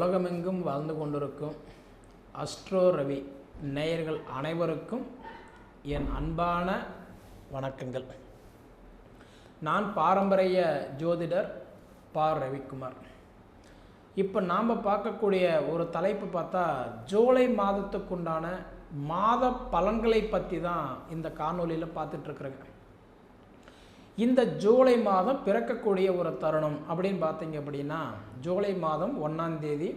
உலகமெங்கும் வாழ்ந்து கொண்டிருக்கும் அஸ்ட்ரோ ரவி நேயர்கள் அனைவருக்கும் என் அன்பான வணக்கங்கள். நான் பாரம்பரிய ஜோதிடர் பா ரவிக்குமார். இப்போ நாம் பார்க்கக்கூடிய ஒரு தலைப்பு பார்த்தா ஜூலை மாதத்துக்குண்டான மாத பலன்களை பற்றி தான் இந்த காணொலியில் பார்த்துட்ருக்குறேங்க இந்த ஜூலை மாதம் பிறக்கக்கூடிய ஒரு தருணம் அப்படின்னு பார்த்தீங்க அப்படின்னா ஜூலை மாதம் ஒன்றாம் தேதி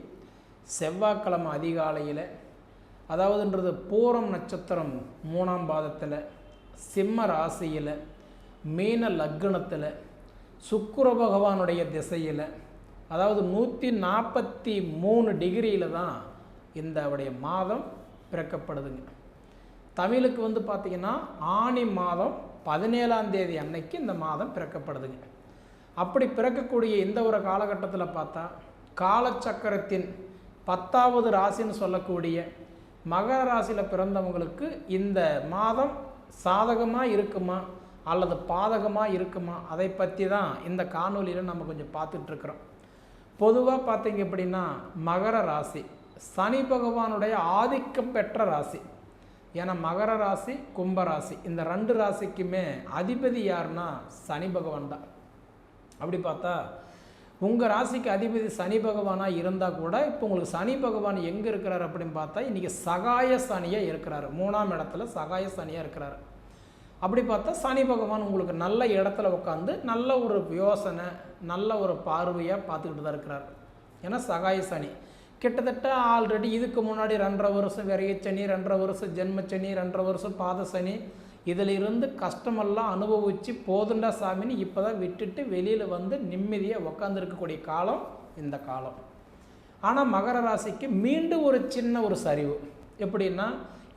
செவ்வாய்க்கிழமை அதிகாலையில் அதாவதுன்றது பூரம் நட்சத்திரம் மூணாம் பாதத்தில் சிம்ம ராசியில் மீன லக்னத்தில் சுக்கிர பகவானுடைய திசையில் அதாவது நூற்றி நாற்பத்தி மூணு டிகிரியில் தான் இந்த உடைய மாதம் பிறக்கப்படுதுங்க. தமிழுக்கு வந்து பார்த்திங்கன்னா ஆணி மாதம் பதினேழாம் தேதி அன்னைக்கு இந்த மாதம் பிறக்கப்படுதுங்க. அப்படி பிறக்கக்கூடிய இந்த ஒரு காலகட்டத்தில் பார்த்தா காலச்சக்கரத்தின் பத்தாவது ராசின்னு சொல்லக்கூடிய மகர ராசியில் பிறந்தவங்களுக்கு இந்த மாதம் சாதகமாக இருக்குமா அல்லது பாதகமாக இருக்குமா அதை பற்றி தான் இந்த காணொலியில் நம்ம கொஞ்சம் பார்த்துட்ருக்குறோம் பொதுவாக பார்த்தீங்க அப்படின்னா மகர ராசி சனி பகவானுடைய ஆதிக்கம் பெற்ற ராசி. ஏன்னா மகர ராசி கும்ப ராசி. இந்த ரெண்டு ராசிக்குமே அதிபதி யாருன்னா சனி பகவான் தான். அப்படி பார்த்தா உங்கள் ராசிக்கு அதிபதி சனி பகவானாக இருந்தால் கூட இப்போ உங்களுக்கு சனி பகவான் எங்கே இருக்கிறார் அப்படின்னு பார்த்தா இன்றைக்கி சகாய சனியாக இருக்கிறாரு. மூணாம் இடத்துல சகாய சனியாக இருக்கிறாரு. அப்படி பார்த்தா சனி பகவான் உங்களுக்கு நல்ல இடத்துல உட்காந்து நல்ல ஒரு யோசனை நல்ல ஒரு பார்வையாக பார்த்துக்கிட்டு தான் இருக்கிறார். ஏன்னா சகாய சனி. கிட்டத்தட்ட ஆல்ரெடி இதுக்கு முன்னாடி ரெண்டரை வருஷம் விரையச்சனி ரெண்டரை வருஷம் ஜென்மச்சனி ரெண்டரை வருஷம் பாத சனி. இதில் இருந்து கஷ்டமெல்லாம் அனுபவித்து போதுண்டா சாமின்னு இப்போ தான் விட்டுட்டு வெளியில் வந்து நிம்மதியாக உக்காந்துருக்கக்கூடிய காலம் இந்த காலம். ஆனால் மகர ராசிக்கு மீண்டும் ஒரு சின்ன ஒரு சரிவு. எப்படின்னா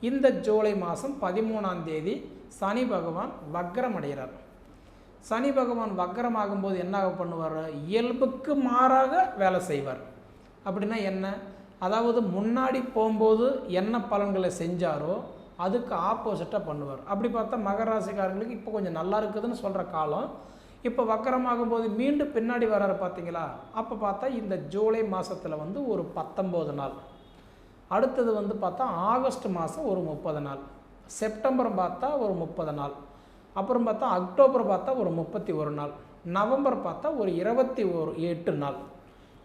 இந்த ஜூலை மாதம் பதிமூணாம் தேதி சனி பகவான் வக்ரம் அடைகிறார். சனி பகவான் வக்ரம் ஆகும்போது என்ன பண்ணுவார்? இயல்புக்கு மாறாக வேலை செய்வார். அப்படின்னா என்ன? அதாவது முன்னாடி போகும்போது என்ன பலன்களை செஞ்சாரோ அதுக்கு ஆப்போசிட்டாக பண்ணுவார். அப்படி பார்த்தா மகர ராசிக்காரங்களுக்கு இப்போ கொஞ்சம் நல்லா இருக்குதுன்னு சொல்கிற காலம். இப்போ வக்கரமாகும் போது மீண்டும் பின்னாடி வர்றாரு பார்த்தீங்களா? அப்போ பார்த்தா இந்த ஜூலை மாதத்தில் வந்து ஒரு பத்தொம்போது நாள். அடுத்தது வந்து பார்த்தா ஆகஸ்ட் மாதம் ஒரு முப்பது நாள். செப்டம்பர் பார்த்தா ஒரு முப்பது நாள். அப்புறம் பார்த்தா அக்டோபர் பார்த்தா ஒரு முப்பத்தி ஒரு நாள். நவம்பர் பார்த்தா ஒரு இருபத்தி ஒரு எட்டு நாள்.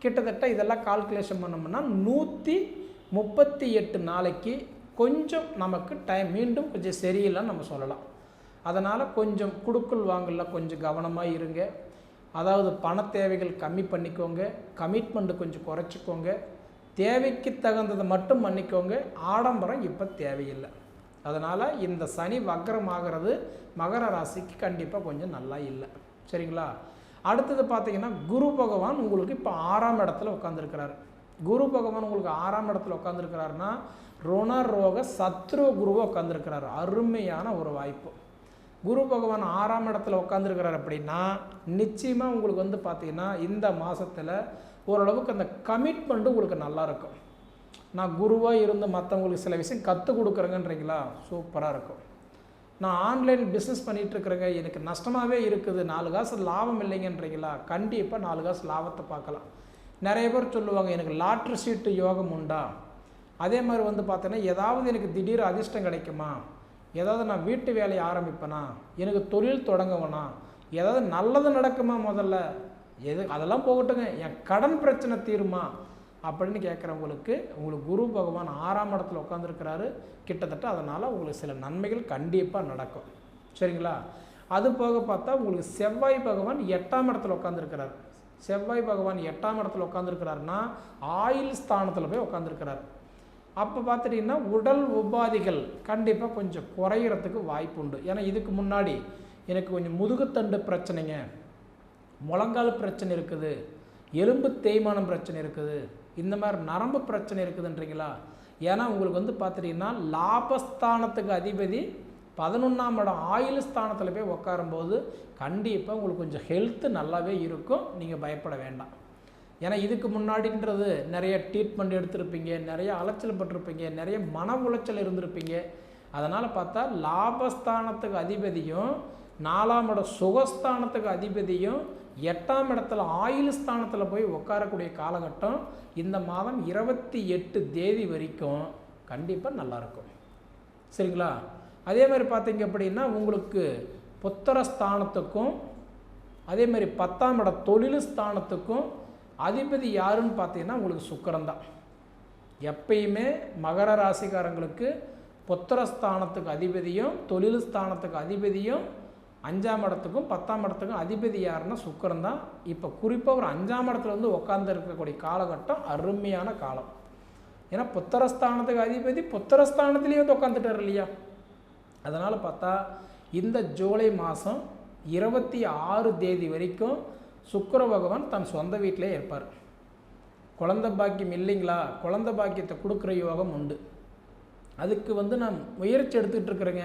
கிட்டத்தட்ட இதெல்லாம் கால்குலேஷன் பண்ணோம்னா நூற்றி முப்பத்தி எட்டு நாளைக்கு கொஞ்சம் நமக்கு டைம் மீண்டும் கொஞ்சம் சரியில்லைன்னு நம்ம சொல்லலாம். அதனால் கொஞ்சம் குடுக்கல் வாங்கல கொஞ்சம் கவனமாக இருங்க. அதாவது பண தேவைகள் கம்மி பண்ணிக்கோங்க கமிட்மெண்ட்டு கொஞ்சம் குறைச்சிக்கோங்க. தேவைக்கு தகுந்ததை மட்டும் பண்ணிக்கோங்க. ஆடம்பரம் இப்போ தேவையில்லை. அதனால் இந்த சனி வக்ரம் ஆகிறது மகர ராசிக்கு கண்டிப்பாக கொஞ்சம் நல்லா இல்லை. சரிங்களா? அடுத்தது பார்த்தீங்கன்னா குரு பகவான் உங்களுக்கு இப்போ ஆறாம் இடத்துல உட்காந்துருக்கிறாரு குரு பகவான் உங்களுக்கு ஆறாம் இடத்துல உட்காந்துருக்கிறாருன்னா ருண ரோக சத்ரு குருவை உட்காந்துருக்கிறாரு அருமையான ஒரு வாய்ப்பு. குரு பகவான் ஆறாம் இடத்துல உட்காந்துருக்கிறார் அப்படின்னா நிச்சயமாக உங்களுக்கு வந்து பார்த்தீங்கன்னா இந்த மாதத்தில் ஓரளவுக்கு அந்த கமிட்மெண்ட்டு உங்களுக்கு நல்லா இருக்கும். நான் குருவாக இருந்து மற்றவங்களுக்கு சில விஷயம் கற்றுக் கொடுக்குறேங்கன்றீங்களா? சூப்பராக இருக்கும். நான் ஆன்லைன் பிஸ்னஸ் பண்ணிகிட்ருக்குறேங்க எனக்கு நஷ்டமாகவே இருக்குது நாலு காசு லாபம் இல்லைங்கன்றீங்களா? கண்டிப்பாக நாலு காசு லாபத்தை பார்க்கலாம். நிறைய பேர் சொல்லுவாங்க எனக்கு லாட்ரி சீட்டு யோகம் உண்டா? அதே மாதிரி வந்து பார்த்தோன்னா ஏதாவது எனக்கு திடீர் அதிர்ஷ்டம் கிடைக்குமா? ஏதாவது நான் வீட்டு வேலையை ஆரம்பிப்பேனா? எனக்கு தொழில் தொடங்குவேனா? ஏதாவது நல்லது நடக்குமா முதல்ல? எது அதெல்லாம் போகட்டுங்க. என் கடன் பிரச்சனை தீருமா? அப்படின்னு கேட்குறவங்களுக்கு உங்களுக்கு குரு பகவான் ஆறாம் இடத்துல உட்காந்துருக்கிறாரு கிட்டத்தட்ட அதனால் உங்களுக்கு சில நன்மைகள் கண்டிப்பாக நடக்கும். சரிங்களா? அது போக பார்த்தா உங்களுக்கு செவ்வாய் பகவான் எட்டாம் இடத்துல உட்காந்துருக்கிறார் செவ்வாய் பகவான் எட்டாம் இடத்துல உட்காந்துருக்கிறாருன்னா ஆயில் ஸ்தானத்தில் போய் உட்காந்துருக்கிறார் அப்போ பார்த்துட்டிங்கன்னா உடல் உபாதிகள் கண்டிப்பாக கொஞ்சம் குறையிறதுக்கு வாய்ப்பு உண்டு. ஏன்னா இதுக்கு முன்னாடி எனக்கு கொஞ்சம் முதுகுத்தண்டு பிரச்சனைங்க முழங்கால் பிரச்சனை இருக்குது எலும்பு தேய்மானம் பிரச்சனை இருக்குது. இந்த மாதிரி நரம்பு பிரச்சனை இருக்குதுன்றீங்களா? ஏன்னா உங்களுக்கு வந்து பார்த்துட்டிங்கன்னா லாபஸ்தானத்துக்கு அதிபதி பதினொன்றாம் இடம் ஆயுள் ஸ்தானத்தில் போய் உட்காரும்போது கண்டிப்பாக உங்களுக்கு கொஞ்சம் ஹெல்த்து நல்லாவே இருக்கும். நீங்கள் பயப்பட வேண்டாம். ஏன்னா இதுக்கு முன்னாடின்றது நிறைய ட்ரீட்மெண்ட் எடுத்திருப்பீங்க நிறைய அலைச்சல் பட்டிருப்பீங்க நிறைய மன உளைச்சல் இருந்திருப்பீங்க. அதனால் பார்த்தா லாபஸ்தானத்துக்கு அதிபதியும் நாலாம் இடம் சுகஸ்தானத்துக்கு அதிபதியும் எட்டாம் இடத்துல ஆயுள் ஸ்தானத்தில் போய் உட்காரக்கூடிய காலகட்டம் இந்த மாதம் இருபத்தி எட்டு தேதி வரைக்கும் கண்டிப்பாக நல்லாயிருக்கும் சரிங்களா? அதே மாதிரி பார்த்தீங்க அப்படின்னா உங்களுக்கு புத்திர ஸ்தானத்துக்கும் அதே மாதிரி பத்தாம் இட தொழில் ஸ்தானத்துக்கும் அதிபதி யாருன்னு பார்த்தீங்கன்னா உங்களுக்கு சுக்கிரன் தான். எப்பயுமே மகர ராசிக்காரங்களுக்கு புத்திரஸ்தானத்துக்கு அதிபதியும் தொழில் ஸ்தானத்துக்கு அதிபதியும் அஞ்சாம் இடத்துக்கும் பத்தாம் இடத்துக்கும் அதிபதி யாருன்னா சுக்கரன் தான். இப்போ குறிப்பாக ஒரு அஞ்சாம் இடத்துல வந்து உட்கார்ந்து இருக்கக்கூடிய காலகட்டம் அருமையான காலம். ஏன்னா புத்திரஸ்தானத்துக்கு அதிபதி புத்தரஸ்தானத்துலேயும் வந்து உட்காந்துட்டார் இல்லையா? அதனால் பார்த்தா இந்த ஜூலை மாதம் இருபத்தி ஆறு தேதி வரைக்கும் சுக்கர பகவான் தன் சொந்த வீட்டிலே இருப்பார். குழந்த பாக்கியம் இல்லைங்களா? குழந்த பாக்கியத்தை கொடுக்குற யோகம் உண்டு. அதுக்கு வந்து நான் முயற்சி எடுத்துக்கிட்டு இருக்கிறேங்க.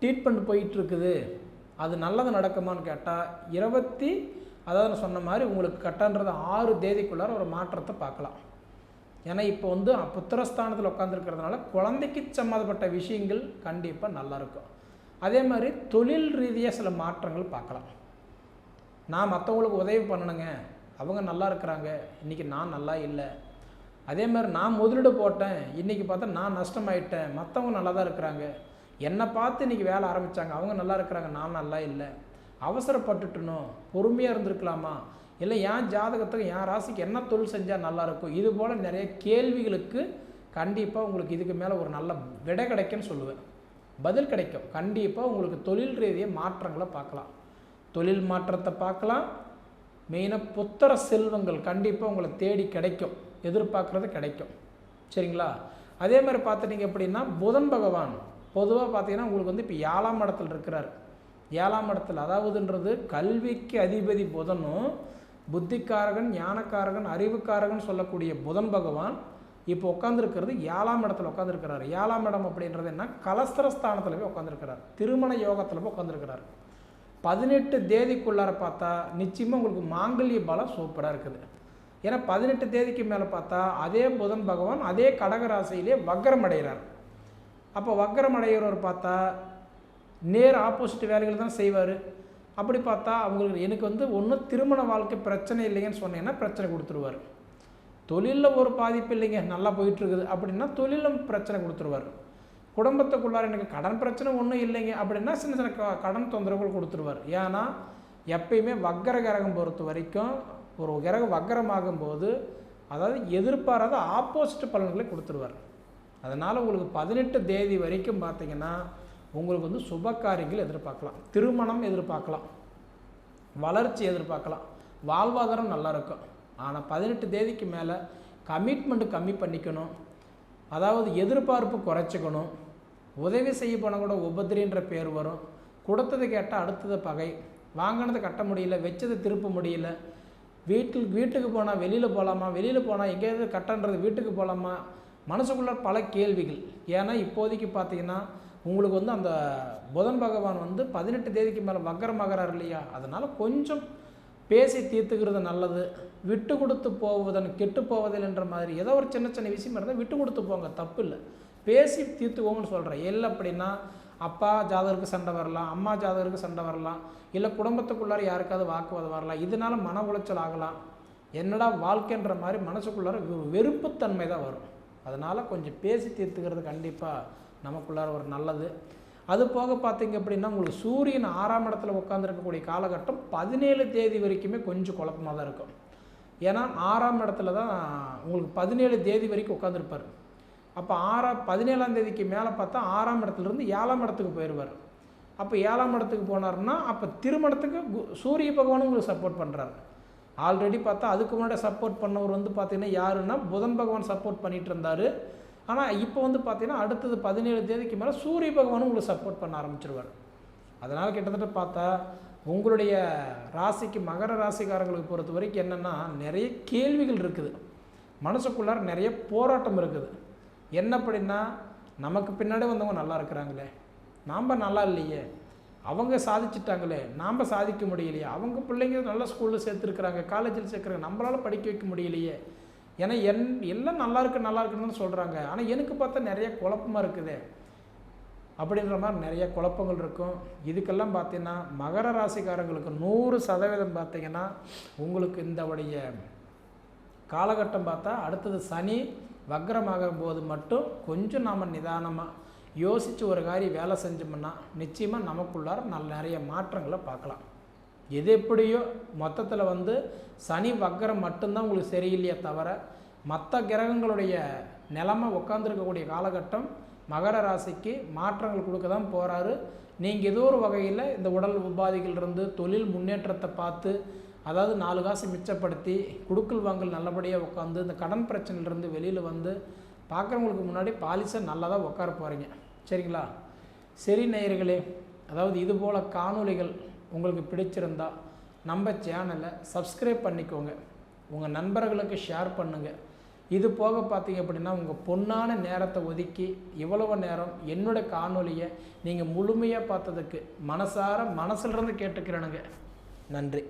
ட்ரீட்மெண்ட் போயிட்டுருக்குது அது நல்லது நடக்குமான்னு கேட்டால் இருபத்தி அதாவது நான் சொன்ன மாதிரி உங்களுக்கு கட்டன்றது ஆறு தேதிக்குள்ளார ஒரு மாற்றத்தை பார்க்கலாம். ஏன்னா இப்போ வந்து புத்திரஸ்தானத்தில் உட்காந்துருக்கிறதுனால குழந்தைக்கு சம்மந்தப்பட்ட விஷயங்கள் கண்டிப்பாக நல்லாயிருக்கும் அதே மாதிரி தொழில் ரீதியாக சில மாற்றங்கள் பார்க்கலாம். நான் மற்றவங்களுக்கு உதவி பண்ணணுங்க. அவங்க நல்லா இருக்கிறாங்க. இன்றைக்கி நான் நல்லா இல்லை. அதே மாதிரி நான் முதலீடு போட்டேன். இன்றைக்கி பார்த்தா நான் நஷ்டமாயிட்டேன். மற்றவங்க நல்லா தான் இருக்கிறாங்க. என்னை பார்த்து இன்றைக்கி வேலை ஆரம்பித்தாங்க அவங்க நல்லா இருக்கிறாங்க நான் நல்லா இல்லை. அவசரப்பட்டுட்டணும் பொறுமையாக இருந்திருக்கலாமா? இல்லை என் ஜாதகத்துக்கு என் ராசிக்கு என்ன தொழில் செஞ்சால் நல்லாயிருக்கும் இது போல் நிறைய கேள்விகளுக்கு கண்டிப்பாக உங்களுக்கு இதுக்கு மேலே ஒரு நல்ல விடை கிடைக்கும்னு சொல்லுவேன். பதில் கிடைக்கும். கண்டிப்பாக உங்களுக்கு தொழில் ரீதியாக மாற்றங்களை பார்க்கலாம். தொழில் மாற்றத்தை பார்க்கலாம். மெயினாக புத்திர செல்வங்கள் கண்டிப்பாக உங்களை தேடி கிடைக்கும். எதிர்பார்க்குறது கிடைக்கும். சரிங்களா? அதே மாதிரி பார்த்துட்டிங்க எப்படின்னா புதன் பகவான். பொதுவாக பார்த்தீங்கன்னா உங்களுக்கு வந்து இப்போ ஏழாம் இடத்துல இருக்கிறார். ஏழாம் இடத்துல அதாவதுன்றது கல்விக்கு அதிபதி புதனும் புத்திக்காரகன் ஞானக்காரகன் அறிவுக்காரகன் சொல்லக்கூடிய புதன் பகவான் இப்போ உட்காந்துருக்கிறது ஏழாம் இடத்துல உட்காந்துருக்கிறார் ஏழாம் இடம் அப்படின்றது என்ன? கலஸ்திரஸ்தானத்தில் போய் உட்காந்துருக்கிறார் திருமண யோகத்தில் போய் உட்காந்துருக்கிறார் பதினெட்டு தேதிக்குள்ளார பார்த்தா நிச்சயமாக உங்களுக்கு மாங்கல்ய பலம் சூப்பராக இருக்குது. ஏன்னா பதினெட்டு தேதிக்கு மேலே பார்த்தா அதே புதன் பகவான் அதே கடகராசியிலே வக்கரம் அடைகிறார். அப்போ வக்கரம் அடைகிறவர் பார்த்தா நேர் ஆப்போசிட் வேலைகள் தான் செய்வார். அப்படி பார்த்தா அவங்களுக்கு எனக்கு வந்து ஒன்றும் திருமண வாழ்க்கை பிரச்சனை இல்லைங்கன்னு சொன்னீங்கன்னா பிரச்சனை கொடுத்துருவார். தொழிலில் ஒரு பாதிப்பு இல்லைங்க நல்லா போயிட்டுருக்குது அப்படின்னா தொழிலும் பிரச்சனை கொடுத்துருவார். குடும்பத்துக்குள்ளார எனக்கு கடன் பிரச்சனை ஒன்றும் இல்லைங்க அப்படின்னா சின்ன சின்ன க கடன் தொந்தரவுகள் கொடுத்துருவார். ஏன்னா எப்பயுமே வக்கர கிரகம் பொறுத்த வரைக்கும் ஒரு கிரகம் வக்கரமாகும் போது அதாவது எதிர்பாராத ஆப்போசிட் பலன்களை கொடுத்துருவார். அதனால் உங்களுக்கு பதினெட்டு தேதி வரைக்கும் பார்த்தீங்கன்னா உங்களுக்கு வந்து சுப காரியங்கள் எதிர்பார்க்கலாம். திருமணம் எதிர்பார்க்கலாம். வளர்ச்சி எதிர்பார்க்கலாம். வாழ்வாதாரம் நல்லா இருக்கும் ஆனால் பதினெட்டு தேதிக்கு மேலே கமிட்மெண்ட்டு கம்மி பண்ணிக்கணும். அதாவது எதிர்பார்ப்பு குறைச்சிக்கணும். உதவி செய்ய போனால் கூட உபதிரின்ற பேர் வரும். கொடுத்தது கேட்டால் அடுத்தது பகை. வாங்கினதை கட்ட முடியல வச்சதை திருப்ப முடியல. வீட்டில் வீட்டுக்கு போனால் வெளியில் போகலாமா வெளியில் போனால் எங்கேயாவது கட்டன்றது வீட்டுக்கு போகலாமா மனசுக்குள்ளே பல கேள்விகள். ஏன்னா இப்போதைக்கு பார்த்தீங்கன்னா உங்களுக்கு வந்து அந்த புதன் பகவான் வந்து பதினெட்டு தேதிக்கு மேலே வக்கரமாகறார் இல்லையா? அதனால் கொஞ்சம் பேசி தீர்த்துக்கிறது நல்லது. விட்டு கொடுத்து போவதன் கெட்டு போவதில் என்ற மாதிரி ஏதோ ஒரு சின்ன சின்ன விஷயம் இருந்தால் விட்டு கொடுத்து போங்க தப்பு இல்லை. பேசி தீர்த்துக்கோங்கன்னு சொல்கிறேன் இல்லை அப்படின்னா அப்பா ஜாதகருக்கு சண்டை வரலாம் அம்மா ஜாதகருக்கு சண்டை வரலாம் இல்லை குடும்பத்துக்குள்ளார யாருக்காவது வாக்குவாதம் வரலாம். இதனால மன உளைச்சல் ஆகலாம். என்னடா வாழ்க்கைன்ற மாதிரி மனசுக்குள்ளார வெறுப்புத்தன்மை தான் வரும். அதனால் கொஞ்சம் பேசி தீர்த்துக்கிறது கண்டிப்பாக நமக்குள்ளார ஒரு நல்லது. அது போக பார்த்தீங்க அப்படின்னா உங்களுக்கு சூரியன் ஆறாம் இடத்துல உட்காந்துருக்கக்கூடிய காலகட்டம் பதினேழு தேதி வரைக்குமே கொஞ்சம் குழப்பமாக தான் இருக்கும். ஏன்னா ஆறாம் இடத்துல தான் உங்களுக்கு பதினேழு தேதி வரைக்கும் உட்காந்துருப்பார் அப்போ ஆறாம் பதினேழாம் தேதிக்கு மேலே பார்த்தா ஆறாம் இடத்துலேருந்து ஏழாம் இடத்துக்கு போயிடுவார் அப்போ ஏழாம் இடத்துக்கு போனார்னா அப்போ திருமணத்துக்கு கு- சூரிய பகவானும் உங்களுக்கு சப்போர்ட் பண்ணுறாரு ஆல்ரெடி பார்த்தா அதுக்கு முன்னாடி சப்போர்ட் பண்ணவர் வந்து பார்த்தீங்கன்னா யாருன்னா புதன் பகவான் சப்போர்ட் பண்ணிட்டு இருந்தார் ஆனால் இப்போ வந்து பார்த்தீங்கன்னா அடுத்தது பதினேழு தேதிக்கு மேலே சூரிய பகவானும் உங்களுக்கு சப்போர்ட் பண்ண ஆரம்பிச்சிருவார். அதனால் கிட்டத்தட்ட பார்த்தா உங்களுடைய ராசிக்கு மகர ராசிக்காரங்களுக்கு பொறுத்த வரைக்கும் என்னென்னா நிறைய கேள்விகள் இருக்குது. மனசுக்குள்ளார நிறைய போராட்டம் இருக்குது. என்ன அப்படின்னா நமக்கு பின்னாடி வந்தவங்க நல்லா இருக்கிறாங்களே. நாம் நல்லா இல்லையே. அவங்க சாதிச்சிட்டாங்களே நாம் சாதிக்க முடியலையே அவங்க பிள்ளைங்க நல்ல ஸ்கூலில் சேர்த்துருக்குறாங்க காலேஜில் சேர்க்குறாங்க நம்மளால் படிக்க வைக்க முடியலையே. ஏன்னா என் எல்லாம் நல்லா இருக்கு நல்லா இருக்குன்னு சொல்கிறாங்க ஆனால் எனக்கு பார்த்தா நிறைய குழப்பமாக இருக்குது. அப்படின்ற மாதிரி நிறைய குழப்பங்கள் இருக்கும். இதுக்கெல்லாம் பார்த்தீங்கன்னா மகர ராசிக்காரங்களுக்கு நூறு சதவீதம் பார்த்தீங்கன்னா உங்களுக்கு இந்த உடைய காலகட்டம் பார்த்தா அடுத்தது சனி வக்ரமாகும் போது மட்டும் கொஞ்சம் நாம் நிதானமாக யோசித்து ஒரு காரியம் வேலை செஞ்சோம்னா நிச்சயமாக நமக்குள்ளார நல்ல நிறைய மாற்றங்களை பார்க்கலாம். எது எப்படியோ மொத்தத்தில் வந்து சனி வக்கரம் மட்டும்தான் உங்களுக்கு சரியில்லையே தவிர மற்ற கிரகங்களுடைய நிலமை உட்காந்துருக்கக்கூடிய காலகட்டம் மகர ராசிக்கு மாற்றங்கள் கொடுக்க தான் போகிறாரு நீங்கள் ஏதோ ஒரு வகையில் இந்த உடல் உபாதைகள் இருந்து தொழில் முன்னேற்றத்தை பார்த்து அதாவது நாலு காசு மிச்சப்படுத்தி குடுக்கல் வாங்கல் நல்லபடியாக உட்காந்து இந்த கடன் பிரச்சனையிலேருந்து வெளியில் வந்து பார்க்குறவங்களுக்கு முன்னாடி பாலிசை நல்லா தான் உட்கார போகிறீங்க சரிங்களா? சரி நேயர்களே அதாவது இது போல் காணொளிகள் உங்களுக்கு பிடிச்சிருந்தா நம்ம சேனலை சப்ஸ்கிரைப் பண்ணிக்கோங்க. உங்கள் நண்பர்களுக்கு ஷேர் பண்ணுங்கள் இது போக பார்த்தீங்க அப்படின்னா உங்கள் பொன்னான நேரத்தை ஒதுக்கி இவ்வளவு நேரம் என்னோட காணொலியை நீங்கள் முழுமையாக பார்த்ததுக்கு மனசார மனசிலிருந்து கேட்டுக்கிறேனுங்க. நன்றி.